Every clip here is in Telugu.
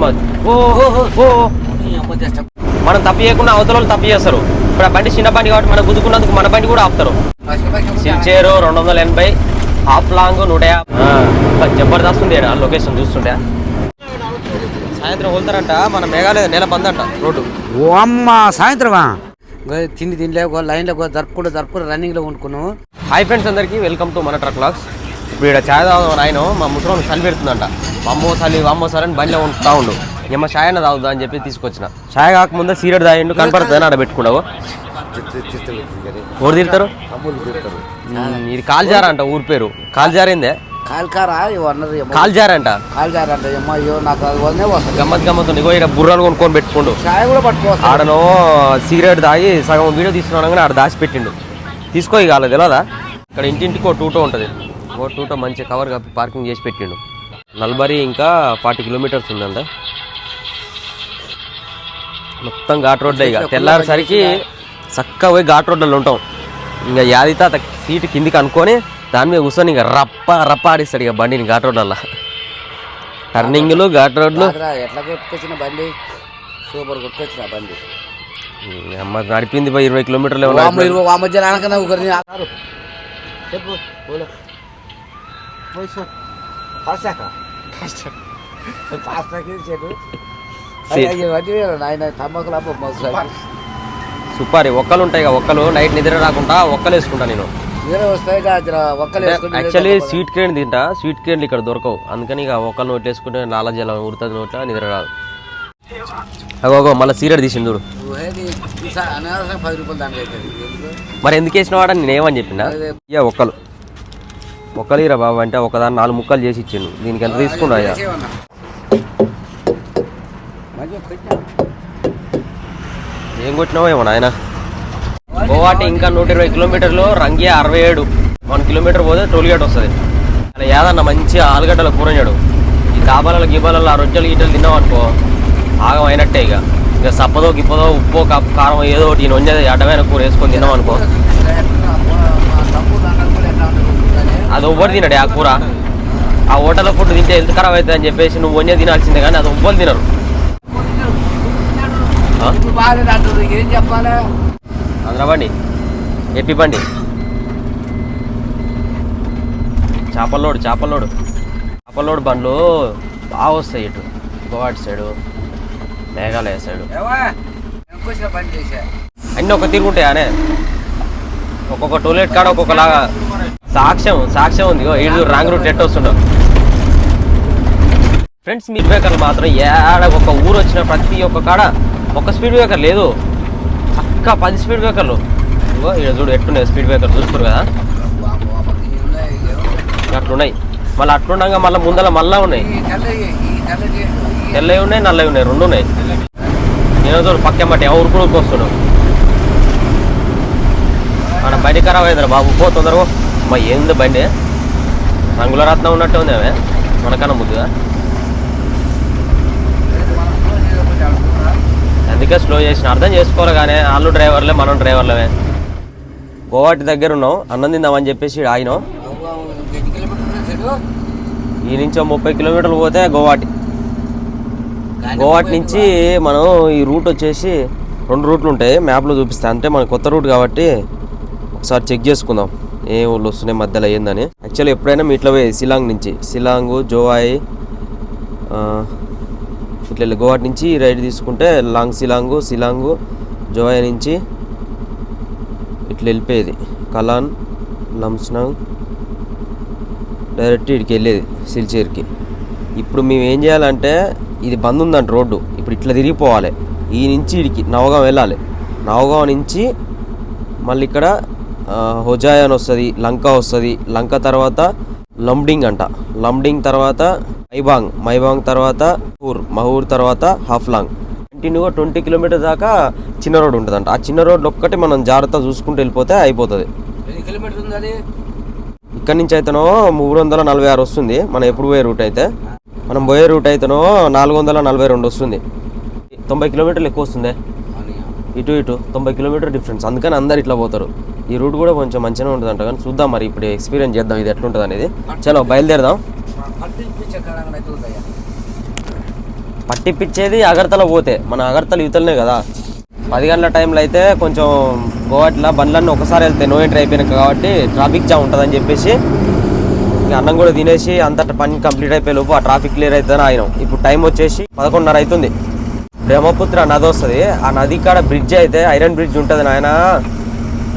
మ- ఓ ఓ, ఓ, ఓ. మనం తప్పు చేయకుండా అవతల వాళ్ళు తప్పు చేస్తారు. ఇప్పుడు ఆ బండి చిన్న బండి కాబట్టి మనం గుద్దుకున్నందుకు మన బండి కూడా ఆపుతారు. సిల్చేరు రెండు వందల ఎనభై హాఫ్ లాంగ్ నూట యాభై. ఆ, జబర్దస్త్ ఉంది ఈడ లొకేషన్ చూస్తుంటే సాయంత్రం వెళ్తారంట మన మేఘాలయ నెల బంద్ అంట రోడ్డు. ఓ అమ్మ సాయంత్రమా? తిండి తినలే ఒక లైన్లో జరుపుకుంటూ జరుపుకుంటూ రన్నింగ్లో వండుకున్నాము హాయ్ ఫ్రెండ్స్ అందరికీ వెల్కమ్ టు మన ట్రక్ లాగ్స్ ఇప్పుడు ఇక్కడ ఛాయ్ తాగుదాం ఆయన మా ముసలం చలి పెడుతుందంట. అమ్మో చలి అమ్మో సరే అని బండిలో ఉంటా ఉండు. ఏమో ఛాయ్ అన్న తాగుదా అని చెప్పి తీసుకొచ్చిన. ఛాయ్ కాకముందే సీరియడ్ తాగిండు కనపడుతుంది ఆడ పెట్టుకున్నావు. ఎవరు తిడతారు? ఇది కాల్జార అంట ఊరి పేరు. కాల్జారిందే? కాల్కారా? అయ్యో నాకు అది వస్తుంది. గమ్మత్ గమ్మత్ ఇగో ఇక్కడ బుర్రాలు కొనుక్కొని పెట్టుకుండు. చాయ్ కూడా పట్టుకోవచ్చు ఆడనో సిగరెట్ తాగి సగం వీడియో తీసుకున్నాను కానీ ఆడ దాచి పెట్టిండు తీసుకో ఇక తెలియదా ఇక్కడ ఇంటింటికి ఒక టూటో ఉంటుంది. ఓ టూటో మంచి కవర్ కప్పి పార్కింగ్ చేసి పెట్టిండు. నల్బరి ఇంకా ఫార్టీ కిలోమీటర్స్ ఉందంట. మొత్తం ఘాట్ రోడ్లే ఇక. తెల్లారేసరికి చక్కగా పోయి ఘాట్ రోడ్లలో ఉంటాం. ఇంకా యాదిత సీటు కిందికి అనుకొని దాని మీద కూర్చొని ఇక రప్ప రప్ప ఆడిస్తాడు ఇక బండిని ఘాట్ రోడ్లల్లో. టర్నింగ్లు ఘాట్ రోడ్లు. ఎట్లా కొట్టుకొచ్చిన బండి? సూపర్ కొట్టుకొచ్చిన బండి. అమ్మ నడిపింది పోయి ఇరవై కిలోమీటర్లు ఓ సూపర్ ఒక్కలు ఉంటాయి కదా ఒక్కలు నైట్ నిద్ర రాకుండా ఒక్కలు వేసుకుంటా నేను యాక్చువల్లీ స్వీట్ క్రేన్ తింటా స్వీట్ క్రేన్లు ఇక్కడ దొరకవు అందుకని ఇక ఒక్కలు నోట్ వేసుకుంటే నాలా జలం ఉడుతుంది నోట నిద్ర రాదు అగో మళ్ళీ సీరియడ్ తీసిండు చూడు? మరి ఎందుకు వేసిన వాడని నేను ఏమని చెప్పినా ఇక ఒక్కలు ఒక్కలేరా బాబు అంటే ఒకదాన్ని నాలుగు ముక్కలు చేసి ఇచ్చిండు. దీనికి ఎంత తీసుకున్నా ఏం కొట్టినావో ఏమో నాయన? గోవాటి ఇంకా నూట ఇరవై కిలోమీటర్లు రంగియా అరవై ఏడు. వన్ కిలోమీటర్ పోతే టోల్ గేట్ వస్తుంది. అలా ఏదన్నా మంచి ఆలుగడ్డల కూరኛడు ఈ కాబాలలో గిబాలలో ఆ రొట్టెలు గిట్టెలు తిన్నాం అనుకో ఆగం అయినట్టే ఇక. ఇక సప్పదో గిప్పదో ఉప్పో కారం ఏదో ఒకటి ఈయన అడ్డమైన కూర వేసుకొని తిన్నాం అనుకో ఎట్లా మా- మా తమ్ముడు అన్నది కూడా ఎట్లా ఉంటుంది చూడాలి. అది ఎవ్వరు తినడే ఆ కూర. ఆ హోటల్ ఫుడ్ తింటే హెల్త్ ఖరాబ్ అవుతుంది అని చెప్పేసి నువ్వు వంజే తినాల్సిందే కానీ అది ఎవ్వరు తినరు. బండి. ఎప్పి బండి. చేపల్లోడు చేపల్లోడు చేపల్లోడు బండ్లు బాగా వస్తాయి ఇటు. Guwahati side Meghalaya side. అన్నీ ఒక తిరుగుంటాయానే ఒక్కొక్క టోయిలెట్ కాడ ఒక్కొక్కలాగా సాక్ష్యం సాక్ష్యం ఉంది. ఇగో రాంగ్ రూట్ ఎట్ వస్తుండవు ఫ్రెండ్స్ స్పీడ్ బ్రేకర్లు మాత్రం ఏడ ఒక ఊరు వచ్చిన ప్రతి ఒక్క కాడ ఒక స్పీడ్ బ్రేకర్ లేదు. పక్క పది స్పీడ్ బ్రేకర్లు ఇగో ఇక్కడ చూడు ఎట్టున్నాయి స్పీడ్ బ్రేకర్ చూసుకోరు కదా అట్లున్నాయి. మళ్ళీ అట్లుండగా మళ్ళీ ముందర మళ్ళా ఉన్నాయి. తెల్లవి ఉన్నాయి నల్లవి ఉన్నాయి రెండు ఉన్నాయి. నేను చూడు మట్టి ఎవరు గ్రూప్ వస్తున్నాడు మన బండి ఖరాబ్ అయిందిరా బాబు. పో తొందరగా అమ్మ ఏంది బండి? రంగుల రత్నం ఉన్నట్టు ఉంది ఆమె. మనకన్నా ముద్దుగా? అందుకే స్లో చేసిన. అర్థం చేసుకోవాలి కానీ వాళ్ళు డ్రైవర్లే మనం డ్రైవర్లమే. గోవాటి దగ్గర ఉన్నాం అన్నం తిందామని చెప్పేసి ఈడ ఆగినాం. ఈ నుంచి ముప్పై కిలోమీటర్లు పోతే గోవాటి. గోవాటి నుంచి మనం ఈ రూట్ వచ్చేసి రెండు రూట్లు ఉంటాయి. మ్యాప్లో చూపిస్తా. అంటే మన కొత్త రూట్ కాబట్టి ఒకసారి చెక్ చేసుకుందాం. ఏ ఊళ్ళు వస్తున్నాయి మధ్యలో ఏందని. యాక్చువల్లీ ఎప్పుడైనా మీ ఇట్లా పోయేది సిలాంగ్ నుంచి. సిలాంగ్ జోవాయి ఇట్లా గోవాటి నుంచి రైడ్ తీసుకుంటే లాంగ్ సిలాంగు సిలాంగు జోవాయి నుంచి ఇట్లా వెళ్ళిపోయేది. కలాన్ లంస్నాంగ్ డైరెక్ట్ ఇక్కడికి వెళ్ళేది సిల్చేర్కి. ఇప్పుడు మేము ఏం చేయాలంటే ఇది బంద్ ఉందంట రోడ్డు. ఇప్పుడు ఇట్లా తిరిగిపోవాలి ఈ నుంచి ఇడికి నవగాం వెళ్ళాలి. నవగాం నుంచి మళ్ళీ ఇక్కడ ఆ, హొజాయ్ అని వస్తుంది లంక వస్తుంది. లంక తర్వాత లంబ్డింగ్ అంట. లంబ్డింగ్ తర్వాత మైబాంగ్. మైబాంగ్ తర్వాత మహూర్ మహూర్ తర్వాత హాఫ్లాంగ్. కంటిన్యూగా ట్వంటీ కిలోమీటర్ దాకా చిన్న రోడ్ ఉంటుందంట. ఆ చిన్న రోడ్లు ఒక్కటి మనం జాగ్రత్త చూసుకుంటూ వెళ్ళిపోతే అయిపోతుంది. ఇక్కడ నుంచి అయితేనో మూడు వందల నలభై ఆరు వస్తుంది. మనం ఎప్పుడు పోయే రూట్ అయితే. మనం పోయే రూట్ అయితేనో నాలుగు వందల నలభై రెండు వస్తుంది. తొంభై కిలోమీటర్లు ఎక్కువ వస్తుంది. ఇటు ఇటు తొంభై కిలోమీటర్ డిఫరెన్స్. అందుకని అందరు ఇట్లా పోతారు. ఈ రూట్ కూడా కొంచెం మంచిగా ఉంటుంది అంట కానీ చూద్దాం మరి ఇప్పుడు ఎక్స్పీరియన్స్ చేద్దాం ఇది ఎట్లుంటుంది అనేది చలో బయలుదేరదాం. పట్టిప్పించేది అగర్తల పోతే మన అగర్తల యువతలనే కదా. పది గంటల టైంలో అయితే కొంచెం గోవాట్ల బండ్లన్నీ ఒకసారి వెళ్తే నో ఎంట్రీ అయిపోయినాయి కాబట్టి ట్రాఫిక్ జామ్ ఉంటుందని చెప్పేసి అన్నం కూడా తినేసి అంత పని కంప్లీట్ అయిపోయే లోపు ఆ ట్రాఫిక్ క్లియర్ అవుతుందని ఆయన ఇప్పుడు టైం వచ్చేసి పదకొండున్నర అవుతుంది. బ్రహ్మపుత్ర నది వస్తుంది. ఆ నది కాడ బ్రిడ్జ్ అయితే ఐరన్ బ్రిడ్జ్ ఉంటుంది నాయన.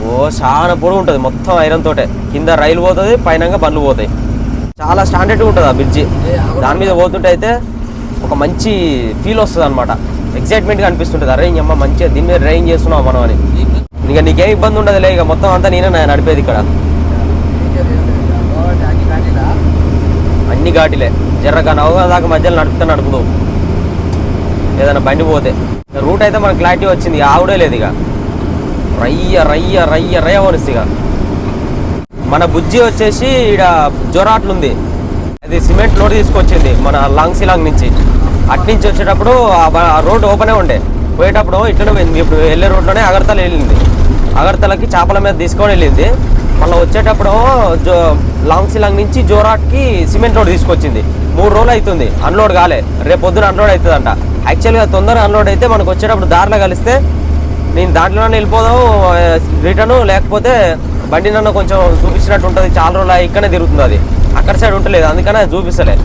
ఓ చాలా పొడుగు ఉంటుంది. మొత్తం ఐరన్ తోటే. కింద రైలు పోతుంది పైన బండ్లు పోతాయి. చాలా స్టాండర్డ్గా ఉంటుంది ఆ బ్రిడ్జి దాని మీద పోతుంటే అయితే ఒక మంచి ఫీల్ వస్తుంది అనమాట ఎక్సైట్మెంట్గా అనిపిస్తుంటుంది. అరే అమ్మ మంచిగా దీని మీద డ్రైవింగ్ చేస్తున్నాం మనం అని. ఇక నీకేం ఇబ్బంది ఉండదులే ఇక మొత్తం అంతా నేనే నడిపేది ఇక్కడ. అన్ని ఘాటిలే. జర్రగా నవ్వుగా దాకా మధ్యలో నడుపుతా నడుపుతావు ఏదైనా బండి పోతే. రూట్ అయితే మనకు క్లారిటీ వచ్చింది. ఇక ఆవిడే లేదు ఇక. రయ్య రయ్య రయ్య రయ్య వనిస్తుంది ఇక. మన బుజ్జి వచ్చేసి ఇక్కడ జొరాట్లుంది అది సిమెంట్ లోడ్ తీసుకొచ్చింది మన లాంగ్ సిలాంగ్ నుంచి. అట్నుంచి వచ్చేటప్పుడు ఆ బ- ఆ రోడ్ ఓపెనే ఉండే. పోయేటప్పుడు ఇట్లనే పోయింది. ఇప్పుడు వెళ్ళే రోడ్లోనే అగర్తల వెళ్ళింది. అగర్తలకి చేపల మీద తీసుకొని వెళ్ళింది. మళ్ళీ వచ్చేటప్పుడు జో లాంగ్ సిలాంగ్ నుంచి జోరాట్కి సిమెంట్ రోడ్ తీసుకొచ్చింది. మూడు రోజులు అవుతుంది అన్లోడ్ కాలే. రేపు పొద్దున అన్లోడ్ అవుతుందంట. యాక్చువల్గా తొందరగా అన్లోడ్ అయితే మనకు వచ్చేటప్పుడు దారిలో కలిస్తే నేను దాంట్లోనే వెళ్ళిపోదాం రిటర్న్ లేకపోతే బండి నన్ను కొంచెం చూపించినట్టు ఉంటుంది. చాలా రోజులు ఇక్కడనే తిరుగుతుంది అది. అక్కడ సైడ్ ఉంటలేదు అందుకనే చూపిస్తలే.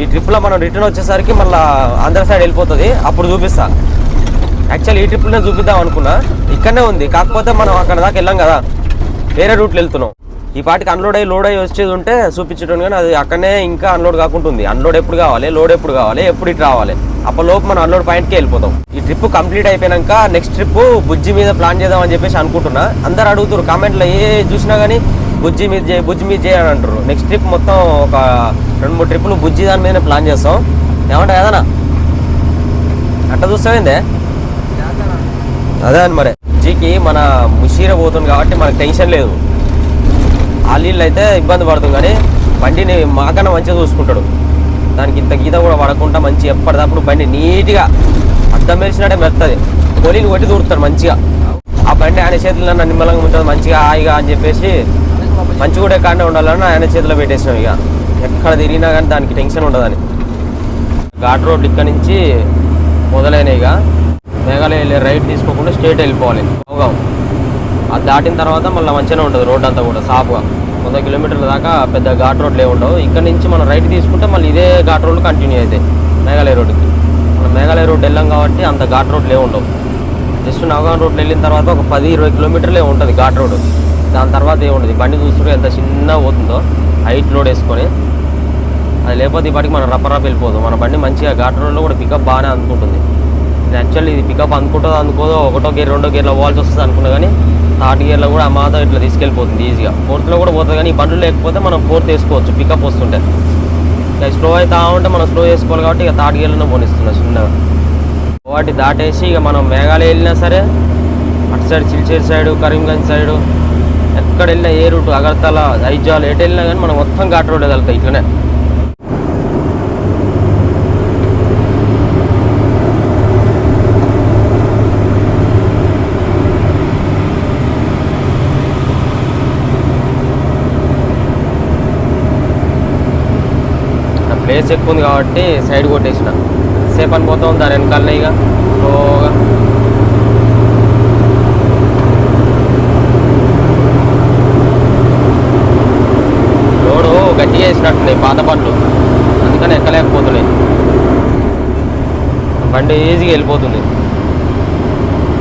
ఈ ట్రిప్లో మనం రిటర్న్ వచ్చేసరికి మళ్ళీ ఆంధ్ర సైడ్ వెళ్ళిపోతుంది అప్పుడు చూపిస్తా. యాక్చువల్ ఈ ట్రిప్లోనే చూపిద్దాం అనుకున్నా. ఇక్కడనే ఉంది కాకపోతే మనం అక్కడ దాకా వెళ్ళాం కదా. వేరే రూట్లో వెళ్తున్నాం. ఈ పాటికి అన్లోడ్ అయ్యి లోడ్ అయ్యి వచ్చేది ఉంటే చూపించడం కానీ అది అక్కడనే ఇంకా అన్లోడ్ కాకుండా అన్లోడ్ ఎప్పుడు కావాలి లోడ్ ఎప్పుడు కావాలి ఎప్పుడు ఇటు రావాలి? అప్పటిలోపు మనం అన్లోడ్ పాయింట్కి వెళ్ళిపోతాం. ఈ ట్రిప్ కంప్లీట్ అయిపోయాక నెక్స్ట్ ట్రిప్ బుజ్జి మీద ప్లాన్ చేద్దాం అని చెప్పేసి అనుకుంటున్నా. అందరు అడుగుతారు కామెంట్లో ఏ చూసినా కానీ బుజ్జి మీద చేయ బుజ్జి మీద చేయి అంటారు నెక్స్ట్ ట్రిప్ మొత్తం ఒక రెండు మూడు ట్రిప్పులు బుజ్జి దాని మీదనే ప్లాన్ చేస్తాం. ఏమంటా కదనా అట్ట చూస్తామైందే అదే అని మరి. జీకి మన ముషీర పోతుంది కాబట్టి మనకు టెన్షన్ లేదు. ఆ నీళ్ళు అయితే ఇబ్బంది పడుతుంది కానీ బండిని మాకన్నా మంచిగా చూసుకుంటాడు. దానికి ఇంత గీత కూడా పడకుండా మంచి ఎప్పటిదప్పుడు బండి నీట్గా అద్దం వేసినట్టే మెత్తది గోళీలు కొట్టి దూరుతాడు మంచిగా. ఆ బండి ఆయన చేతిలో నన్ను నిమ్మలంగా ఉంటుంది మంచిగా హాయిగా అని చెప్పేసి మంచి కూడా ఎక్కడనే ఉండాలని ఆయన చేతిలో పెట్టేసినాం ఇక. ఎక్కడ తిరిగినా కానీ దానికి టెన్షన్ ఉండదని. ఘాట్ రోడ్ ఇక్కడ నుంచి మొదలైనవి ఇక. మేఘాలయ వెళ్ళే రైట్ తీసుకోకుండా స్ట్రేట్ వెళ్ళిపోవాలి. అవుగా అది దాటిన తర్వాత మళ్ళీ మంచిగానే ఉంటుంది రోడ్ అంతా కూడా సాఫ్గా. వంద కిలోమీటర్ల దాకా పెద్ద ఘాట్ రోడ్లు ఏ ఉండవు. ఇక్కడ నుంచి మనం రైట్ తీసుకుంటే మళ్ళీ ఇదే ఘాట్ రోడ్లు కంటిన్యూ అవుతాయి మేఘాలయ రోడ్డుకి. మనం మేఘాలయ రోడ్ వెళ్ళాం కాబట్టి అంత ఘాట్ రోడ్లు ఏ ఉండవు. జస్ట్ నవగాం రోడ్లు వెళ్ళిన తర్వాత ఒక పది ఇరవై కిలోమీటర్లే ఉంటుంది ఘాట్ రోడ్ దాని తర్వాత ఏముండదు బండి చూస్తుంటే ఎంత చిన్న పోతుందో హైట్ లోడ్ వేసుకొని. అది లేకపోతే ఇప్పటికి మనం రప్పరప్ వెళ్ళిపోదు మన బండి మంచిగా ఘాట్ రోడ్లో కూడా పికప్ బాగానే అందుకుంటుంది. యాక్చువల్లీ ఇది పికప్ అందుకుంటుందో అనుకోదో ఒకటో గేర్ రెండో గేర్లో పోవాల్సి వస్తుంది అనుకున్నా కానీ థర్డ్ గేర్లో కూడా ఆ మాత్రం ఇట్లా తీసుకెళ్ళిపోతుంది ఈజీగా ఫోర్త్లో కూడా పోతుంది కానీ ఈ బండ్లు లేకపోతే మనం ఫోర్త్ వేసుకోవచ్చు పికప్ వస్తుంటే. ఇక స్లో అవుతా ఉంటే మనం స్లో చేసుకోవాలి కాబట్టి ఇక థర్డ్ గేర్లోనే పోనిస్తున్నా చిన్నగా. వాటి దాటేసి ఇక మనం మేఘాలయ వెళ్ళినా సరే అటు side Silchar side Karimganj side ఎక్కడ వెళ్ళినా ఏ రూట్ అగర్తల ఐజాల్ ఎటు వెళ్ళినా కానీ మనం మొత్తం ఘాట్ రోడ్ వెళ్తాయి ఇట్లనే. ఆ ఎక్కువ ఉంది కాబట్టి సైడ్ కొట్టేసిన. సేపు అని ఉంది దాని వెనకాలనే ఇక. స్లోగా. రోడ్డు గట్టిగా వేసినట్టున్నాయి పాత బండ్లు. అందుకని ఎక్కలేకపోతున్నాయి. బండి ఈజీగా వెళ్ళిపోతుంది.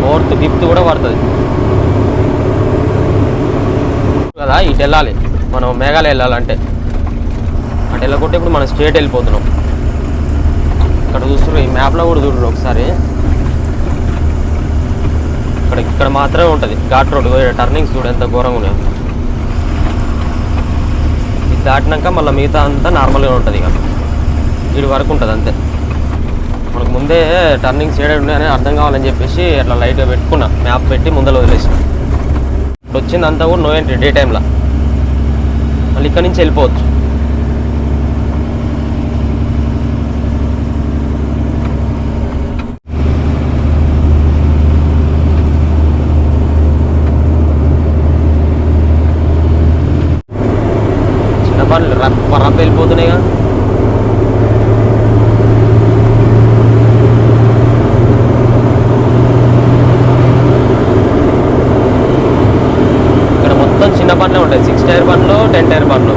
ఫోర్త్ ఫిఫ్త్ కూడా పడుతుంది. కదా ఇటు వెళ్ళాలి. మనం మేఘాలయ వెళ్ళాలంటే. అంటే ఇలా కొట్టే ఇప్పుడు మనం స్ట్రేట్ వెళ్ళిపోతున్నాం. ఇక్కడ చూస్తున్నారు ఈ మ్యాప్లో కూడా చూడరు ఒకసారి. ఇక్కడ ఇక్కడ మాత్రమే ఉంటుంది. ఘాట్ రోడ్ టర్నింగ్స్ చూడు ఎంత ఘోరంగా ఉన్నాయో. ఇది దాటినాక మళ్ళీ మిగతా అంతా నార్మల్గా ఉంటుంది ఇక. వీడి వరకు ఉంటుంది అంతే. మనకు ముందే టర్నింగ్స్ ఏడాడు ఉన్నాయని అర్థం కావాలని చెప్పేసి అట్లా లైట్గా పెట్టుకున్నా. మ్యాప్ పెట్టి ముందర వదిలేసిన. ఇప్పుడు వచ్చిందంతా కూడా నో ఎంట్రీ డే టైంలో మళ్ళీ ఇక్కడ నుంచి వెళ్ళిపోవచ్చు. పాప వెళ్ళిపోతున్నాయిగా ఇక్కడ మొత్తం చిన్న బండ్లే ఉంటాయి. సిక్స్ టైర్ బండ్లు టెన్ టైర్ బండ్లు.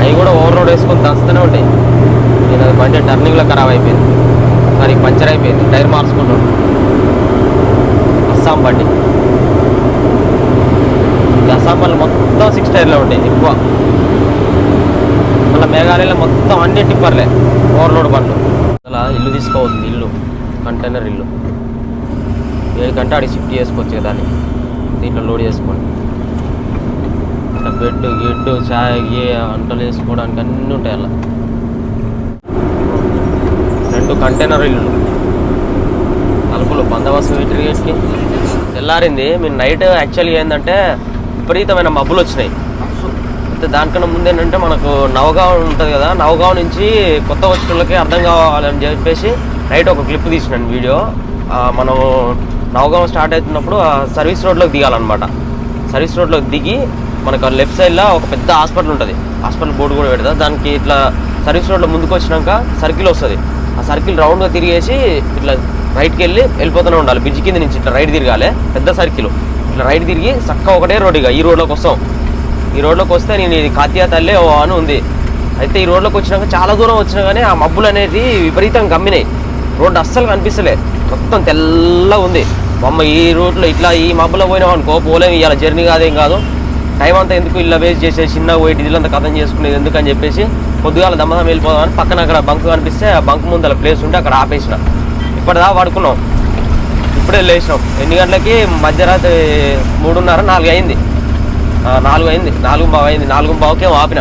అవి కూడా ఓవర్ రోడ్ వేసుకొని దంచుతూనే ఉంటాయి. నేను అది బండి టర్నింగ్లో ఖరాబ్ అయిపోయింది. మరి పంచర్ అయిపోయింది. టైర్ మార్చుకుంటాడు అస్సాం బండి. అస్సాం బండ్లు మొత్తం సిక్స్ టైర్లో ఉంటాయి. ఎక్కువ. మేఘాలయలో మొత్తం అన్ని టిప్పర్లే. ఓవర్లోడ్ బండ్లు అలా ఇల్లు తీసుకోవద్దు ఇల్లు. కంటైనర్ ఇల్లు. ఏడు గంట అడిగి షిఫ్ట్ చేసుకోవచ్చు కదా దాన్ని దీంట్లో లోడ్ చేసుకోండి. ఇట్లా బెడ్ గిడ్డు చాయ్ గే వంటలు వేసుకోవడానికి అన్నీ ఉంటాయి అలా. రెండు కంటైనర్ ఇల్లు తలుపులు బందోబస్తు వీటికి తెల్లారింది మీరు నైట్ యాక్చువల్గా ఏంటంటే విపరీతమైన మబ్బులు వచ్చినాయి. అయితే దానికన్నా ముందు ఏంటంటే మనకు నవగావ్ ఉంటుంది కదా నవగావ్ నుంచి కొత్త వచ్చినోళ్ళకి అర్థం కావాలని చెప్పేసి నైట్ ఒక క్లిప్ తీసినాను వీడియో. మనం నవగావ్ స్టార్ట్ అవుతున్నప్పుడు ఆ సర్వీస్ రోడ్లోకి దిగాలన్నమాట. సర్వీస్ రోడ్లోకి దిగి మనకు లెఫ్ట్ సైడ్లో ఒక పెద్ద హాస్పిటల్ ఉంటుంది. హాస్పిటల్ బోర్డు కూడా పెడతా. దానికి ఇట్లా సర్వీస్ రోడ్లో ముందుకు వచ్చినాక సర్కిల్ వస్తుంది. ఆ సర్కిల్ రౌండ్గా తిరిగేసి ఇట్లా రైట్కి వెళ్ళి వెళ్ళిపోతూనే ఉండాలి. బ్రిడ్జ్ కింద నుంచి ఇట్లా రైట్ తిరగాలి. పెద్ద సర్కిల్. ఇట్లా రైట్ తిరిగి చక్క ఒకటే రోడ్ ఇక. ఈ రోడ్లోకి వస్తాం. ఈ రోడ్లోకి వస్తే నేను ఇది కాత్యా తల్లే ఓ అని ఉంది. అయితే ఈ రోడ్లోకి వచ్చినాక చాలా దూరం వచ్చినా కానీ ఆ మబ్బులు అనేది విపరీతంగా గమ్మినాయి రోడ్డు అస్సలు కనిపిస్తలే. మొత్తం తెల్లగా ఉంది. మమ్మ ఈ రోడ్లో ఇట్లా ఈ మబ్బులో పోయినాం అనుకో పోలేం ఇవాళ జర్నీ కాదేం కాదు. టైం అంతా ఎందుకు ఇలా వేస్ట్ చేసే చిన్న పోయి ఇల్లంతా కథం చేసుకునేది ఎందుకు అని చెప్పేసి పొద్దుగాల దమ్మదం వెళ్ళిపోదామని పక్కన అక్కడ బంక్ కనిపిస్తే ఆ బంక్ ముందల ప్లేస్ ఉంటే అక్కడ ఆపేసిన. ఇప్పటిదా పడుకున్నాం ఇప్పుడే లేచినాం. ఎన్ని గంటలకి? మధ్యరాత్రి మూడున్నర నాలుగు అయింది. నాలుగు అయింది. నాలుగు బావు అయింది. నాలుగు బావుకే ఆపిన.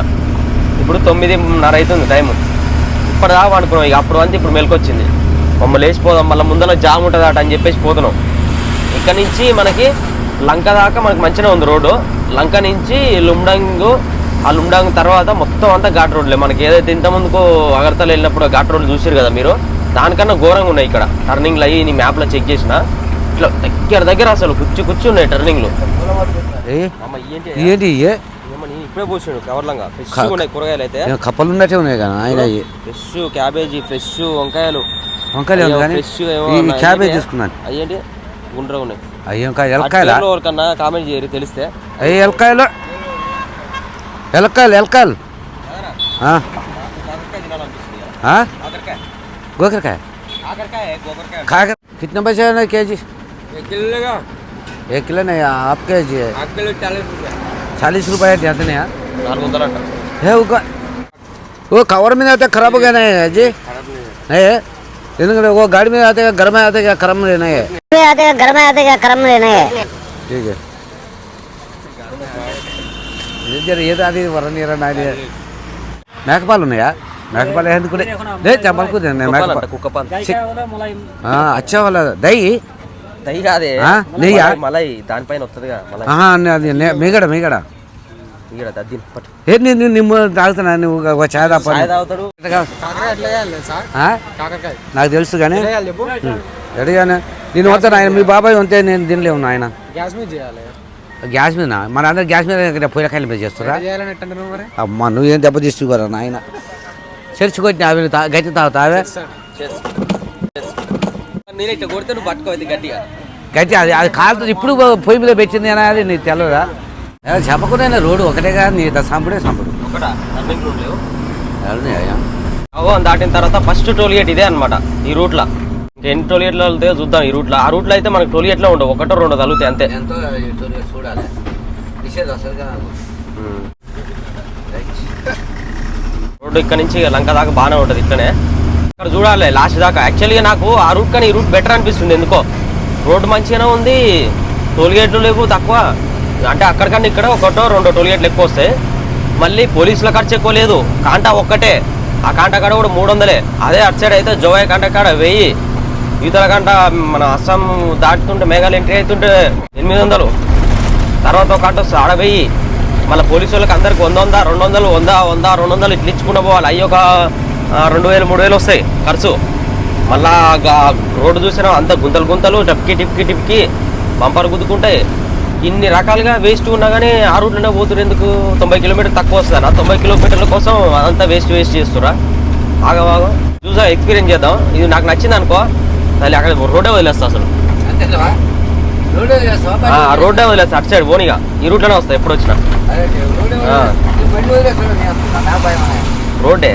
ఇప్పుడు తొమ్మిదిన్నర అవుతుంది టైం ఇప్పటిదాకా అనుకున్నాం. ఇక అప్పుడు అంతే ఇప్పుడు మెలకొచ్చింది. మమ్మల్ని లేచిపోదాం. మళ్ళీ ముందర జామ్ ఉంటుంది అట అని చెప్పేసి పోతున్నాం. ఇక్కడ నుంచి మనకి లంక దాకా మనకి మంచిగా ఉంది రోడ్డు. లంక నుంచి లుమ్డంగ్ ఆ లుమ్డంగ్ తర్వాత మొత్తం అంతా ఘాట్ రోడ్లే. మనకి ఏదైతే ఇంత ముందుకు అగర్తల వెళ్ళినప్పుడు ఘాట్ రోడ్లు చూసారు కదా మీరు? దానికన్నా ఘోరంగా ఉన్నాయి ఇక్కడ. టర్నింగ్లు అయ్యి నీ మ్యాప్లో చెక్ చేసిన. ఇట్లా దగ్గర దగ్గర అసలు కుచ్చి కుచ్చి ఉన్నాయి టర్నింగ్లు. ఏంటి? ఇప్పుడే పోసాడు కవర్లంగా. ఫ్రెష్ ఉన్నాయి కూరగాయలు అయితే. కప్పలు ఉన్నట్టే ఉన్నాయి కదా ఆయన ఫ్రెష్ క్యాబేజీ ఫ్రెష్ వంకాయలు. వంకాయలు ఫ్రెష్ క్యాబేజ్ తీసుకున్నాను. అయ్యేంటి గుండ్ర ఉన్నాయి. అయ్యో ఎలకాయలు ఎవరికన్నా కామెంట్ చేయరు తెలిస్తే. అయ్యో ఎలకాయలు ఎలకాయలు ఎలకాయలు గోకరకాయ. కాకర కిట్నా పైసా కేజీ. एक किलो नहीं आप के जी है चालीस रुपये देते हैं నాలుగు వందలు అంట है वो का- वो कवर में आते खराब हो गया नहीं है जी नहीं है ఎందుకంటే वो गाड़ी में आते घर में आते क्या क्रम लेना है में आते हैं घर में आते हैं क्रम लेना है ठीक है ఇది జర ఏదో అది వరనీర నాది మేకపాలు ఉన్నాయా మేకపాలు ఎందుకు లే చెప్పకు నేను కుక్కపాలు మేకపాలు అంట కుక్కపాలు ఆ, అచ్చా వాళ్ళ దై కాదే? నెయ్యా? మలై- దానిపైన వస్తుందిగా మలై. మీగడ మీగడ. ఏ నేను నిమ్మ తాగుతున్నా నువ్వు ఒక చాయ్ తాప చాయ్ తాగుతాడు. నాకు తెలుసు కానీ. నేను వస్తాను ఆయన మీ బాబాయ్ ఉంటే నేను తినలేము నాయన గ్యాస్ మీద చేయాలి. గ్యాస్ మీద మన అందరు గ్యాస్ మీద పొయ్యకాయల మీద చేస్తారా? అమ్మ నువ్వేం దెబ్బ తీసుకోరా నాయన? చర్చికొచ్చిన అవి తా- గట్టి తాగుతావే? నేను ఇట్లా కొడితే నువ్వు పట్టుకోవద్దు గట్టిగా. గట్టి అది అది కాలుతుంది ఇప్పుడు పొయ్యి మీద పెట్టింది అని అది నీకు తెలవదా? చెప్పకుండా రోడ్డు ఒకటేగా నీ సంపుడే సంపుడు. ఒకటా? రూట్ లేవు. దాటిన తర్వాత ఫస్ట్ టోలిగేట్ ఇదే అనమాట ఈ రూట్లో ఇంకా ఎన్ని టోలిగేట్లు వెళ్తాయో చూద్దాం ఈ రూట్లో ఆ రూట్లో అయితే మనకి టోలిగేట్లో ఉండవు ఒకటో రెండో తగులుతాయి అంతే. చూడాలి. కదా. రోడ్డు ఇక్కడ నుంచి లంక దాకా బాగానే ఉంటుంది ఇట్లనే ఇక్కడ చూడాలి లాస్ట్ దాకా. యాక్చువల్గా నాకు ఆ రూట్ కానీ ఈ రూట్ బెటర్ అనిపిస్తుంది ఎందుకో? రోడ్డు మంచిగానే ఉంది టోల్గేట్లు లేవు తక్కువ. అంటే అక్కడికన్నా ఇక్కడ ఒకటో రెండో టోల్గేట్లు ఎక్కువ వస్తాయి. మళ్ళీ పోలీసుల ఖర్చు ఎక్కువ లేదు. కాంటా ఒక్కటే. ఆ కాంటా కాడ కూడా మూడు వందలే అదే అటు సైడ్ అయితే జోవాయ్ కాంటా కాడ వెయ్యి. ఇతర కాంట మన అస్సాం దాటుతుంటే మేఘాలు ఎంట్రీ అవుతుంటే ఎనిమిది వందలు తర్వాత ఒక ఆటో ఆడ వెయ్యి. మళ్ళీ పోలీసు వాళ్ళకి అందరికి వంద వంద రెండు వందలు వంద వంద రెండు వందలు ఇట్లా ఇచ్చుకుంటూ పోవాలి. అయ్యి ఒక రెండు వేలు మూడు వేలు వస్తాయి ఖర్చు. మళ్ళా రోడ్డు చూసినా అంత గుంతలు గుంతలు టప్కి టిప్కి టిప్కి బంపర్ గుద్దుకుంటాయి ఇన్ని రకాలుగా వేస్ట్ ఉన్నా కానీ ఆ రూట్లోనే పోతున్నారు ఎందుకు తొంభై కిలోమీటర్ తక్కువ వస్తుంది? ఆ తొంభై కిలోమీటర్ల కోసం అదంతా వేస్ట్ వేస్ట్ చేస్తురా బాగా బాగా చూసా ఎక్స్పీరియన్స్ చేద్దాం. ఇది నాకు నచ్చింది అనుకో. మళ్ళీ అక్కడ రోడ్డే వదిలేస్తా అసలు. రోడ్డే వదిలేస్తా. అటు సైడ్ ఓనిగా ఈ రూట్లోనే వస్తాయి ఎప్పుడు వచ్చినా రోడ్డే?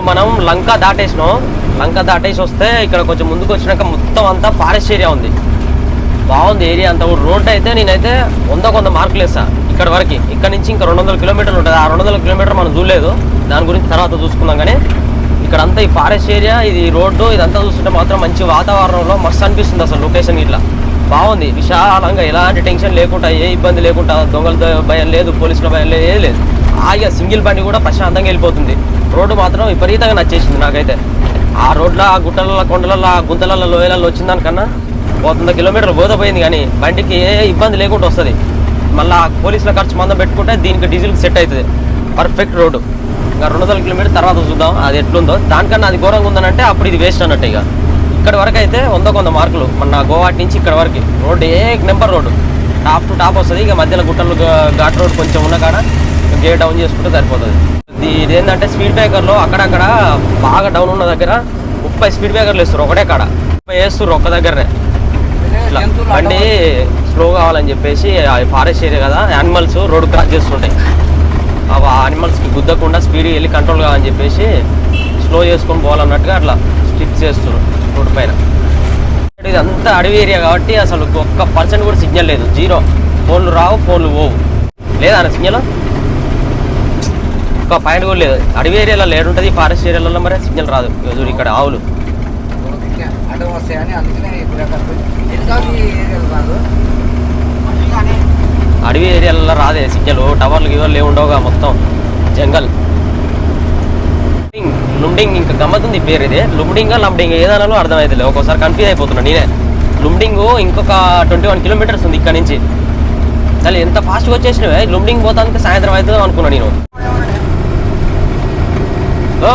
మనం లంక దాటేసినాం. లంక దాటేసి వస్తే ఇక్కడ కొంచెం ముందుకు వచ్చినాక మొత్తం అంతా ఫారెస్ట్ ఏరియా ఉంది. బాగుంది ఏరియా అంతా. కూడా రోడ్ అయితే నేనైతే వంద కొంత మార్కులు వేసా ఇక్కడ వరకు. ఇక్కడ నుంచి ఇంకా రెండు వందల కిలోమీటర్లు ఉంటుంది. ఆ రెండు వందల కిలోమీటర్ మనం చూడలేదు. దాని గురించి తర్వాత చూసుకుందాం కానీ ఇక్కడ అంతా ఈ ఫారెస్ట్ ఏరియా ఇది రోడ్డు ఇదంతా చూస్తుంటే మాత్రం మంచి వాతావరణంలో మస్తు అనిపిస్తుంది అసలు లొకేషన్ ఇట్లా బాగుంది. విశాలంగా ఎలాంటి టెన్షన్ లేకుండా ఏ ఇబ్బంది లేకుండా దొంగల భయం లేదు పోలీసుల భయం లేదు ఏది లేదు. హాయిగా సింగిల్ బండి కూడా ప్రశాంతంగా వెళ్ళిపోతుంది. రోడ్డు మాత్రం విపరీతంగా నచ్చేసింది నాకైతే. ఆ రోడ్ల ఆ గుట్టలలో కొండలలో ఆ గుంతలలో లోయలలో వచ్చిన దానికన్నా వంద కిలోమీటర్లు పోతే పోయింది కానీ బండికి ఏ ఇబ్బంది లేకుండా వస్తుంది. మళ్ళీ పోలీసుల ఖర్చు మందం పెట్టుకుంటే దీనికి డీజిల్కి సెట్ అవుతుంది. Perfect road. ఇంకా రెండు వందల కిలోమీటర్ తర్వాత చూద్దాం అది ఎట్లుందో. దానికన్నా అది ఘోరంగా ఉందనంటే అప్పుడు ఇది వేస్ట్ అన్నట్టు ఇక. ఇక్కడ వరకు అయితే వంద కొంత మార్కులు. మన గోవాటి నుంచి ఇక్కడ వరకు. Road A number road. Top to top వస్తుంది. ఇక మధ్యలో గుట్టలు ఘాట్ రోడ్ కొంచెం ఉన్న కాడ గేర్ డౌన్ చేసుకుంటే సరిపోతుంది. ఇదేంటంటే స్పీడ్ బ్రేకర్లో. అక్కడక్కడ బాగా డౌన్ ఉన్న దగ్గర ముప్పై స్పీడ్ బ్రేకర్లు వేస్తారు ఒకటే కాడ. ముప్పై వేస్తారు ఒక్క దగ్గరనే. ఇట్లా బండి స్లో కావాలని చెప్పేసి ఫారెస్ట్ ఏరియా కదా యానిమల్స్ రోడ్ క్రాస్ చేస్తుంటాయి ఆ యానిమల్స్కి గుద్దకుండా స్పీడ్ వెళ్ళి కంట్రోల్ కావాలని చెప్పేసి స్లో చేసుకొని పోవాలన్నట్టుగా అట్లా స్టిప్స్ చేస్తున్నారు రోడ్ పైన. ఇదంతా అడవి ఏరియా కాబట్టి అసలు ఒక్క పర్సెంట్ కూడా సిగ్నల్ లేదు. జీరో ఫోన్లు రావు ఫోన్లు పోవు. లేదా సిగ్నల్ ఒక్క పాయింట్ కూడా లేదు. అడవి ఏరియాలో లేడుంటుంది ఫారెస్ట్ ఏరియాలలో మరి సిగ్నల్ రాదు. చూడు ఇక్కడ ఆవులు. అడవి ఏరియాలలో రాదే సిగ్నల్. టవర్లు గివర్లు ఏమి ఉండవుగా మొత్తం. జంగల్. లుమ్డింగ్ ఇంకా గమ్మతుంది పేరు ఇది. లుమ్డింగ్ లంబడింగ్ ఏదనాలో అర్థమవుతుంది ఒక్కోసారి కన్ఫ్యూజ్ అయిపోతున్నా నేనే. లుమ్డింగ్ ఇంకొక ట్వంటీ వన్ కిలోమీటర్స్ ఉంది ఇక్కడ నుంచి. అసలు ఎంత ఫాస్ట్గా వచ్చేసినవే? లుమ్డింగ్ పోతానికి సాయంత్రం అవుతుందో అనుకున్నా నేను. ఓ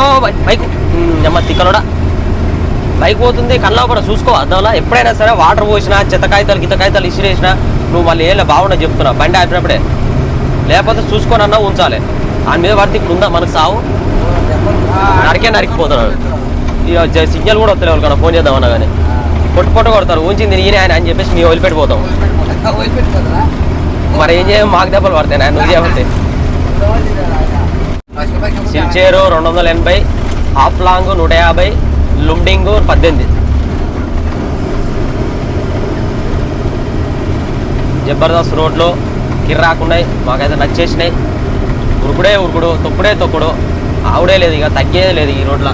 బైక్. అమ్మ తిక్కలోడా? బైక్ పోతుంది కళ్ళ కూడా చూసుకో అద్దంలో ఎప్పుడైనా సరే వాటర్ పోసినా చెత్త కాగితాలు గిత్త కాగితాలు ఇసిరేసినా నువ్వు మళ్ళీ ఏళ్ళ బాగుండదు చెప్తున్నా బండి ఆపినప్పుడే. లేకపోతే చూసుకోనన్నా ఉంచాలి. దాని మీద పడితే ఇప్పుడు ఉందా మనకు సావు? నరికే నరికిపోతున్నాడు. ఇక సిగ్నల్ కూడా వస్తలే వాళ్ళకన్నా ఫోన్ చేద్దామన్నా కానీ పొట్టు పొట్టు కొడతారు ఉంచింది నేనే ఆయన అని చెప్పేసి మేము వదిలిపెట్టిపోతాం మరి ఏం చేయం మాకు దెబ్బలు పడతాయి ఆయన నువ్వు చేయమంటే సిల్చేరు రెండు వందల ఎనభై హాఫ్ లాంగ్ నూట యాభై లుండింగు పద్దెనిమిది. జబర్దస్త్ రోడ్లు కిర్రాకున్నాయి మాకైతే నచ్చేసినాయి. ఉరుకుడే ఉరుకుడు తొక్కుడే తొక్కుడు. ఆవుడే లేదు ఇక తగ్గేది లేదు ఈ రోడ్లో.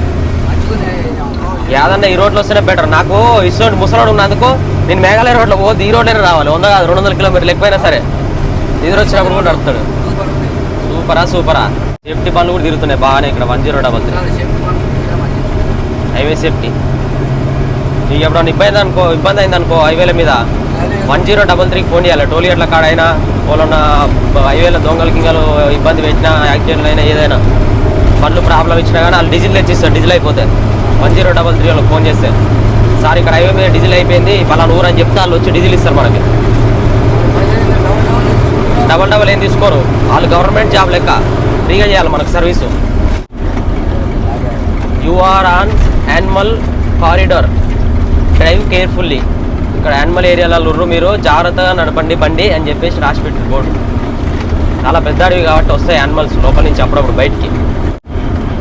ఏదన్నా ఈ రోడ్లో వస్తేనే బెటర్ నాకు ఇటువంటి ముసలాడు ఉన్నందుకు నేను మేఘాలయ రోడ్లో పోతే ఈ రోడ్లోనే రావాలి. వంద కాదు రెండు వందల కిలోమీటర్లు ఎక్కువైనా సరే. ఎదురు వచ్చినప్పుడు కూడా నడుపుతాడు. సూపరా సూపరా. సేఫ్టీ బండ్లు కూడా తిరుగుతున్నాయి. బాగానే ఇక్కడ one zero double three. Highway safety. నీకు ఎప్పుడన్నా ఇబ్బంది అనుకో ఇబ్బంది అయింది అనుకో హైవేల మీద వన్ జీరో డబల్ త్రీకి ఫోన్ చేయాలి. టోల్ గేట్ల కాడ అయినా పోలన్న హైవేల దొంగలు గింగలు ఇబ్బంది పెట్టినా యాక్సిడెంట్లు అయినా ఏదైనా. బండ్లు ప్రాబ్లం ఇచ్చినా కానీ వాళ్ళు డీజిల్ తెచ్చిస్తారు. డీజిల్ అయిపోతే. వన్ జీరో డబల్ త్రీ వాళ్ళకి ఫోన్ చేస్తే. సార్ ఇక్కడ హైవే మీద డీజిల్ అయిపోయింది. పలానా ఊరు అని చెప్తే వాళ్ళు వచ్చి డీజిల్ ఇస్తారు మనకి. డబల్ డబల్ ఏం తీసుకోరు. వాళ్ళు గవర్నమెంట్ జాబ్ లెక్క. ఫ్రీగా చేయాలి మనకు service. You are on animal corridor drive carefully ఇక్కడ యానిమల్ ఏరియాలలో ఉర్రు మీరు జాగ్రత్తగా నడపండి బండి అని చెప్పేసి రాసి పెట్టిన బోర్డు. చాలా పెద్ద అడవి కాబట్టి వస్తాయి యానిమల్స్ లోపల నుంచి అప్పుడప్పుడు బయటికి.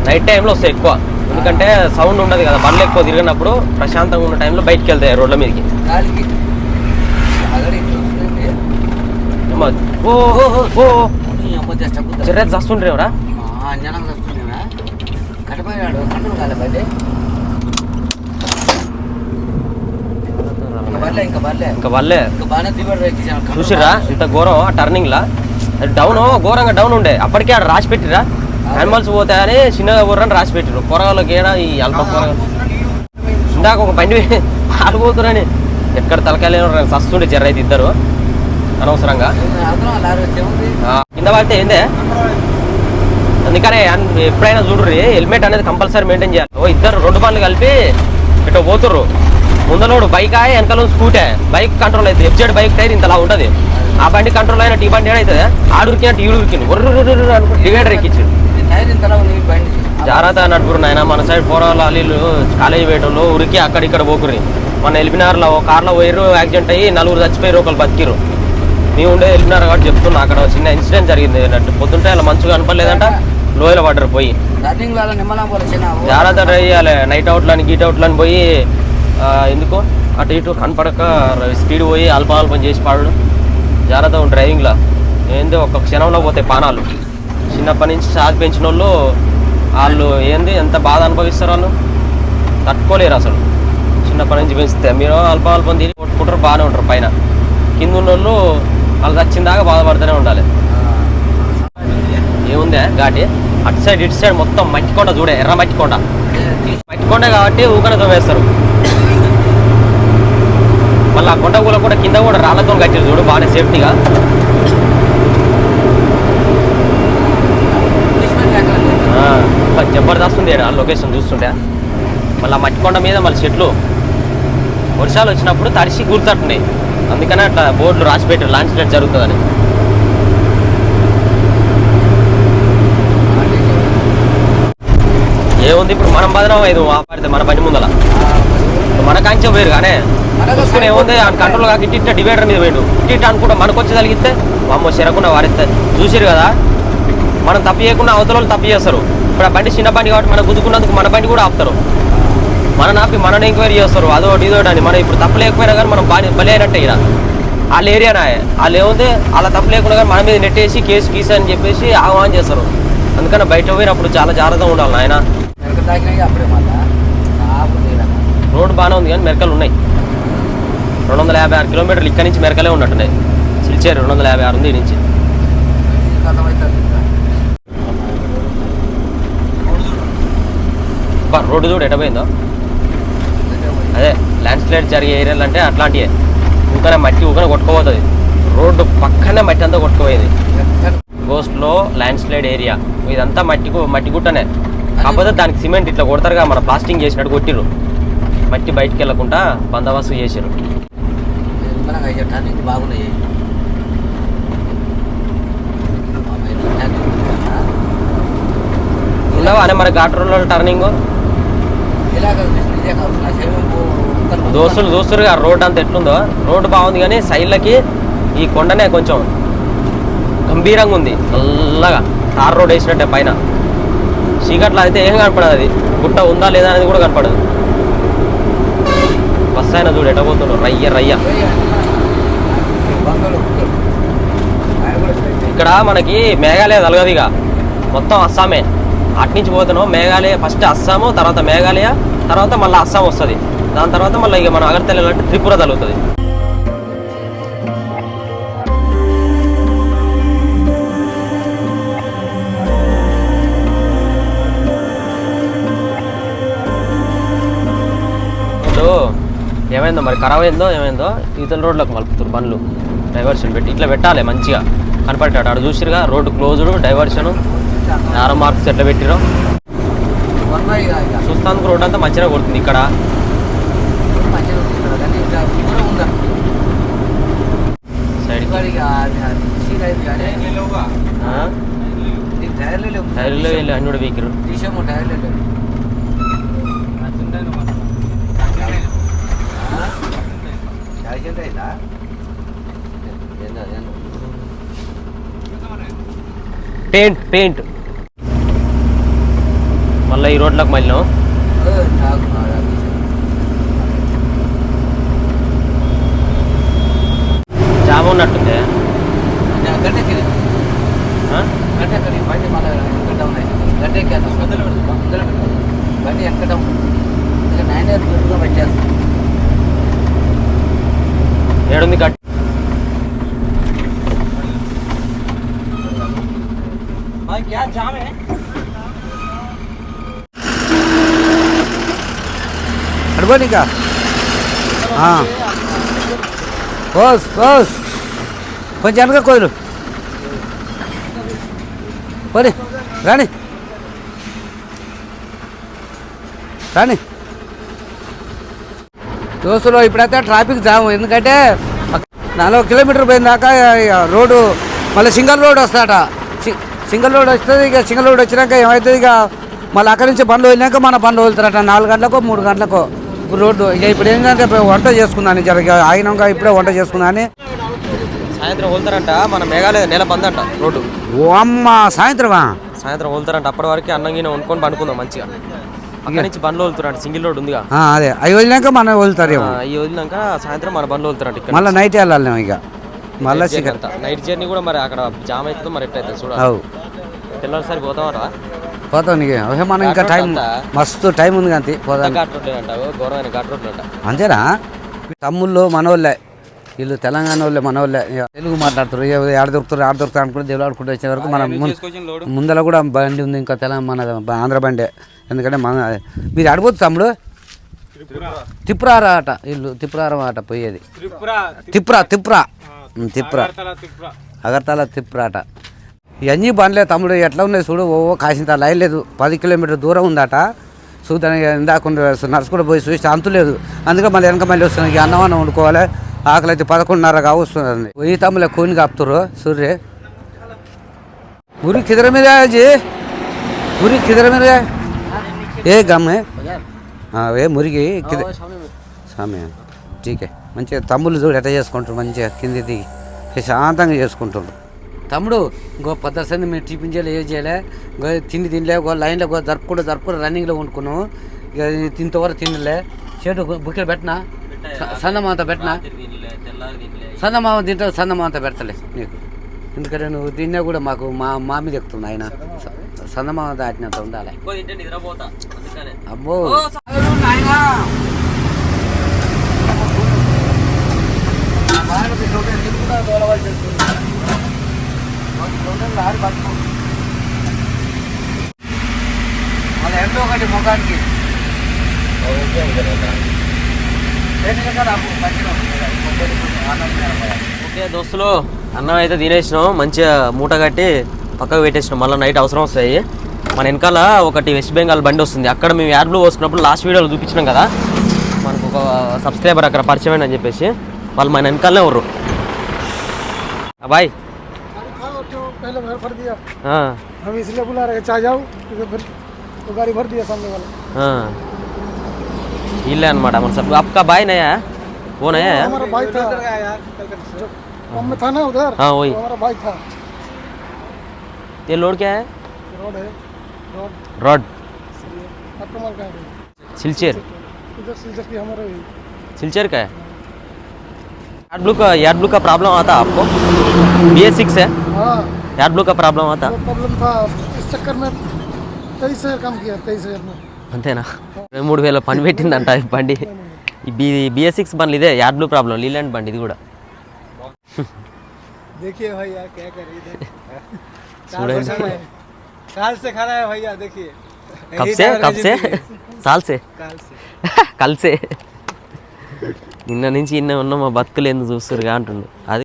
నైట్ టైంలో వస్తాయి ఎక్కువ. ఎందుకంటే సౌండ్ ఉండదు కదా బండ్లు ఎక్కువ తిరిగినప్పుడు ప్రశాంతంగా ఉన్న టైంలో బయటికి వెళ్తాయి రోడ్ల మీదకి. గాలికి. అగడి చూస్తుంది అమ్మ, ఓ ఓ, ఓ, చస్తుండ్రేవరా అంజనం కట్టపోయాడు కంట్రోల్ కాలే ఎక్కించాను చూసిర్రా ఇంత ఘోరం టర్నింగ్ లా? డౌన్ ఘోరంగా డౌన్ ఉండే. అప్పటికే ఆడ రాసి పెట్టిరా యానిమల్స్ పోతాయని చిన్నగా ఊరని రాసి పెట్టిరు పొరగాళ్ళకి ఏడా ఈ అల్ప ఇందాక ఒక బండి ఆడిపోతురని ఎక్కడ తలకాయలు సస్తుండే జర్ర అయితే ఇద్దరు. అనవసరంగా? కింద పడితే ఏందే? అందుకనే ఎప్పుడైనా చూడరు హెల్మెట్ అనేది కంపల్సరీ మెయింటైన్ చేయాలి. ఓ ఇద్దరు రెండు బండ్లు కలిపి ఇటు పోతుర్రు. ముందలోడు బైక్ ఆయే వెనకలో స్కూటే. బైక్ కంట్రోల్ అవుతుంది. ఎఫ్జెడ్ బైక్ టైర్ ఇంతలా ఉంటుంది. ఆ బండి కంట్రోల్ అయిన టీ బండి ఏడైతుంది? ఆడురికినట్టు ఈడు ఉరికింది ఒర్రు అనుకుంటే డివైడర్ ఎక్కించాడు. జాగ్రత్త నడుపురు నాయన మన సైడ్ పోరాలు అల్లీలు కాలేజీ పోయేటోళ్ళు ఉరికి అక్కడ ఇక్కడ పోకురి మన ఎలిపినార్లో కార్లో పోయిర్రు యాక్సిడెంట్ అయ్యి నలుగురు చచ్చిపోయారు ఒకరు బతికిరు మేము ఉండే వెళ్ళినారు కాబట్టి చెప్తున్నా. అక్కడ చిన్న ఇన్సిడెంట్ జరిగింది. అన్నట్టు పొద్దుంటే అలా మంచిగా కనపడలేదంట లోయలో పడ్డరు పోయి. జాగ్రత్త ట్రై చేయాలి. నైట్ అవుట్లని గీట్ అవుట్లని పోయి ఎందుకు? అటు ఇటు కనపడక స్పీడ్ పోయి అల్పం అల్పం చేసి పాడడం జాగ్రత్త డ్రైవింగ్లో ఏంది ఒక క్షణంలో పోతాయి పానాలు. చిన్నప్పటి నుంచి సాధి పెంచిన వాళ్ళు వాళ్ళు ఏంది ఎంత బాధ అనుభవిస్తారు వాళ్ళు? తట్టుకోలేరు అసలు. చిన్నప్పటి నుంచి పెంచితే మీరు అల్పం అల్పం తిని కొట్టుకుంటారు బాగానే ఉంటారు పైన. కింద ఉన్న వాళ్ళు వాళ్ళు వచ్చిన దాకా బాధపడుతూనే ఉండాలి. ఏముందే ఘాటి? అటు సైడ్ ఇటు సైడ్ మొత్తం మట్టి కొండ చూడే ఎర్ర మట్టి కొండ. మట్టి కొండ కాబట్టి ఊకన తోమేస్తారు. మళ్ళీ ఆ కొండ కూడా కూడా కింద కూడా రాళ్ళతో కట్టారు చూడు బాగానే సేఫ్టీగా. జబర్దస్త్ ఉంది ఆ లొకేషన్ చూస్తుంటే. మళ్ళీ ఆ మట్టి కొండ మీద మళ్ళీ చెట్లు. వర్షాలు వచ్చినప్పుడు తడిసి గుర్తుంటున్నాయి అందుకనే అట్లా బోర్డులు రాసి పెట్టారు లాంచ్ ప్లేట్ జరుగుతుందని. ఏముంది ఇప్పుడు మనం బదనం ఐదు ఆపాడితే మన బండి ముందల. మన కాంచే పోయారు కానీ చూసుకుని ఏముంది ఆ కంట్రోల్ కాక ఇట్ట ఇట్ట డివైడర్ మీద పోయిండు ఇట్ట ఇట్ట అనుకుంటా మనకు వచ్చి తగిలిస్తే అమ్మో చెరకుండా వారిస్తే చూసిరు కదా మనం తప్పు చేయకుండా అవతల వాళ్ళు తప్పు చేస్తారు. ఇప్పుడు ఆ బండి చిన్న బండి కాబట్టి మనం గుద్దుకున్నందుకు మన బండి కూడా ఆపుతారు. మన ఆపి మనని ఎంక్వైరీ చేస్తారు. అదొకటి ఇదోటి అని. మనం ఇప్పుడు తప్పు లేకపోయినా కానీ మనం బాగా బలి అయినట్టే వాళ్ళ ఏరియానా వాళ్ళు ఏముంది? అలా తప్పు లేకుండా కానీ మన మీద నెట్టేసి కేసు గీసు అని చెప్పేసి ఆహ్వానం చేస్తారు. అందుకని బయట పోయినప్పుడు చాలా జాగ్రత్తగా ఉండాలి నాయన. రోడ్ రోడ్డు బాగానే ఉంది కానీ మెరకలు ఉన్నాయి. రెండు వందల యాభై ఆరు కిలోమీటర్లు ఇక్కడ నుంచి మెరకలే ఉన్నట్టున్నాయి. సిల్చేరు రెండు వందల యాభై ఆరు ఉంది నుంచి. రోడ్డు చూడు ఎటపోయిందో. అదే ల్యాండ్ స్లైడ్ జరిగే ఏరియాలు అంటే అట్లాంటివే ఊకనే మట్టి ఊకనే కొట్టుకోపోతుంది. రోడ్డు పక్కనే మట్టి అంతా కొట్టుకుపోయింది. గోస్ట్లో ల్యాండ్ స్లైడ్ ఏరియా. ఇదంతా మట్టి మట్టి గుట్టనే. కాకపోతే దానికి సిమెంట్ ఇట్లా కొడతారుగా మన ప్లాస్టింగ్ చేసినట్టు కొట్టిరు మట్టి బయటికి వెళ్ళకుండా బందోబస్తు చేసిర్రు. బాగున్నాయి ఉండవా అనే మరి ఘాట్ రోడ్లో టర్నింగ్ ఎలా దోస్తులు దోస్తులు దోస్తులుగా రోడ్ అంత ఎట్లుందో? రోడ్డు బాగుంది కానీ సైడ్లకి ఈ కొండనే కొంచెం గంభీరంగా ఉంది. నల్లగా. తార్ రోడ్ వేసినట్టే పైన. చీకట్లో అయితే ఏం కనపడదు అది. గుట్ట ఉందా లేదా అనేది కూడా కనపడదు. బస్సు అయినా చూడు ఎటపోతుండ్రు రయ్య రయ్య. ఇక్కడ మనకి మేఘాలయ తలగదిగా. మొత్తం అస్సామే. అట్నుంచి పోతున్నాం. మేఘాలయ ఫస్ట్ అస్సాము తర్వాత మేఘాలయ తర్వాత మళ్ళీ అస్సాం వస్తుంది. దాని తర్వాత మళ్ళీ ఇక మన అగర్తల వెళ్ళాలంటే త్రిపుర తగులుతుంది. ఇప్పుడు ఏమైందో మరి? ఖరాబ్ అయిందో ఏమైందో? ఈతల రోడ్లకు మలుపుతారు బండ్లు. డైవర్షన్ పెట్టి ఇట్లా పెట్టాలి మంచిగా. కనపడేటాడు అక్కడ చూసిరుగా road closed diversion narrow marks ఎట్లా పెట్టిరో చూస్తానికి రోడ్ అంతా మంచిగా కొడుతుంది ఇక్కడ. టైర్లే వెళ్ళి అన్ని కూడా వీకిరు పెయింట్ పెయింట్. మళ్ళీ ఈ రోడ్లకు మళ్ళీ. జామ ఉన్నట్టుంది. అంటే గడ్డెక్కింది ఆ? గడ్డెక్కడి బండి మళ్ళీ వెనక డౌన్ అయింది గడ్డెక్కాను ముందర పెడతా ముందర పెడతా బండి వెనక డౌన్ ఇక నైన్ ఇయర్స్ గుర్తుగా పెట్టేస్తాను ఏడుంది కట్ అడుకోండి ఇంకా పోస్ కొంచెం వెనక కుదురు పోనీ రాణి. రాని దోస్తులు ఇప్పుడైతే ట్రాఫిక్ జామ్. ఎందుకంటే నాలుగు కిలోమీటర్ పోయిన దాకా ఇక రోడ్డు మళ్ళీ సింగల్ రోడ్ వస్తాట సింగల్ రోడ్ వస్తుంది ఇక సింగల్ రోడ్ వచ్చినాక ఏమవుతుంది ఇక మళ్ళీ అక్కడి నుంచి బండ్లు వెళ్ళినాక మన బండ్లు వెళ్తారట నాలుగు గంటలకు మూడు గంటలకు. రోడ్డు. ఇక ఇప్పుడు ఏంటంటే వంట చేసుకుందాని జర ఆగినాక ఇప్పుడే వంట చేసుకుందాని సాయంత్రం వెళ్తారంట మన మేఘాలయ నెల బంద్ అంట రోడ్డు. ఓ అమ్మ సాయంత్రమా? సాయంత్రం వెళ్తారంట అప్పటి వరకు అన్నం గిన్నె వండుకొని పండుకుందాం మంచిగా. అక్కడి నుంచి బండ్లు వెళ్తారంట సింగిల్ రోడ్ ఉందిగా. అదే. అవి వెళ్ళినాక మనం ఆ, ఈ వదిలినాక సాయంత్రం మన బండ్లు వెళ్తారంట ఇక్కడ మళ్ళీ నైట్ వెళ్ళాలి ఇక. మళ్ళీ నైట్ జర్నీ కూడా మరి అక్కడ జామ్ అవుతుందో మరి ఎట్లయితే చూడాలి. అవు. తెల్లవారుసారి పోతామరా పోతాం నీకు ఓహే మనం ఇంకా టైం మస్తు టైం ఉంది కానీ పోదాం. అంతేనా? తమ్ముళ్ళు మనోళ్ళే. వీళ్ళు తెలంగాణ వాళ్ళే మనోళ్ళే. ఇక తెలుగు మాట్లాడుతారు ఏడ దొరుకుతారు ఆడ దొరుకుతారు అనుకుంటే దేవుడు ఆడుకుంటూ వచ్చే వరకు మన ముందర కూడా బండి ఉంది ఇంకా తెలంగాణ మన ఆంధ్ర బండే. ఎందుకంటే మన మీరు అడిపోతు తమ్ముడు? తిప్రారా అట వీళ్ళు తిప్రారం అట పోయేది. తిప్రా తిప్రా తిప్రా అగర్తల తిప్రా అట ఇవన్నీ బండ్లే తమ్ముడు ఎట్లా ఉన్నాయి చూడు ఓ కాసింత లైన్ లేదు. పది కిలోమీటర్ దూరం ఉందట. చూద్దానికి ఇందాకుండా నడుచుకుంటూ పోయి చూసి అంతు లేదు. అందుకే మళ్ళీ వెనక మళ్ళీ వస్తుంది అన్నమానం వండుకోవాలి. ఆకలి అయితే పదకొండున్నరగా వస్తుంది ఈ తమ్ములే కూని కాపుతారు సూర్య గురి కిదర మీద జీ. గురి కిదర మీద ఏ గమ్మే? ఏ మురిగి కిద సామె మంచిగా తమ్ముళ్ళు చూడు ఎట్లా చేసుకుంటారు మంచిగా కింది దిగి. ప్రశాంతంగా చేసుకుంటారు తమ్ముడు ఇంకో పద్దర్సంది మేము టిఫిన్ చేయలే ఏం చేయలే? ఇంకో తిండి తినలే లైన్లో జరుపుకుంటూ జరుపుకుంటూ రన్నింగ్లో వండుకున్నాము ఇక తింతవరకు తినలే. చేటు బుక్కెలు పెట్టినా? సన్నమాత పెట్టినా? సన్నమామ తింటా సన్నమాత పెడతలే నీకు. ఎందుకంటే నువ్వు తిన్నా కూడా మాకు మా మా మీద ఎక్కుతుంది ఆయన. సన్నమామ దాటినంత ఉండాలి. నిద్రపోతా ఎంతో ఒకటి ముఖానికి ఓకే దోస్తులు అన్నం అయితే తినేసినాం. మంచిగా మూట కట్టి పక్కకు పెట్టేసినాం. మళ్ళీ నైట్ అవసరం వస్తాయి. మన వెనకాల ఒకటి వెస్ట్ బెంగాల్ బండి వస్తుంది. అక్కడ మేము యాడ్ బ్లూ పోసుకున్నప్పుడు లాస్ట్ వీడియోలో చూపించినాం కదా. మనకు ఒక సబ్స్క్రైబర్ అక్కడ పరిచయం అని చెప్పేసి వాళ్ళు మన వెనకాలనే ఉర్రు. బాయ్ पहले भर भर दिया। हाँ। हम इसलिए बुला रहे जाओ क्योंकि फिर गाड़ी भर दिया सामने वाला। हाँ। इले सब आपका भाई नया है? वो नया है? हमारा भाई था। हम में था ना उधर हाँ वही। हमारा भाई था। ये लोड क्या है? रोड है रोड। है। सिलचर। सिलचर का है। यार्ड ब्लू का यार्ड ब्लू का प्रॉब्लम आता आपको? बी ए सिक्स है? हाँ। यार्ड ब्लू का प्रॉब्लम आता वो प्रॉब्लम था इस चक्कर में तेईस हजार काम किया तेईस हजार में అంతేనా ఇరవై మూడు వేల పని పెట్టిందంట ఈ బండి ఈ బి బిఎస్ సిక్స్ బండ్లు ఇదే యార్డ్ బ్లూ ప్రాబ్లం లీలాండ్ బండి ఇది కూడా देखिए भैया क्या करे इधर చూడండి साल से खड़ा है भैया देखिए कब से कब से సాల్ సే काल से కలిసే నిన్న నుంచి ఇన్న ఉన్న మా బతుకులు ఎందుకు చూస్తురుగా అంటుండు అది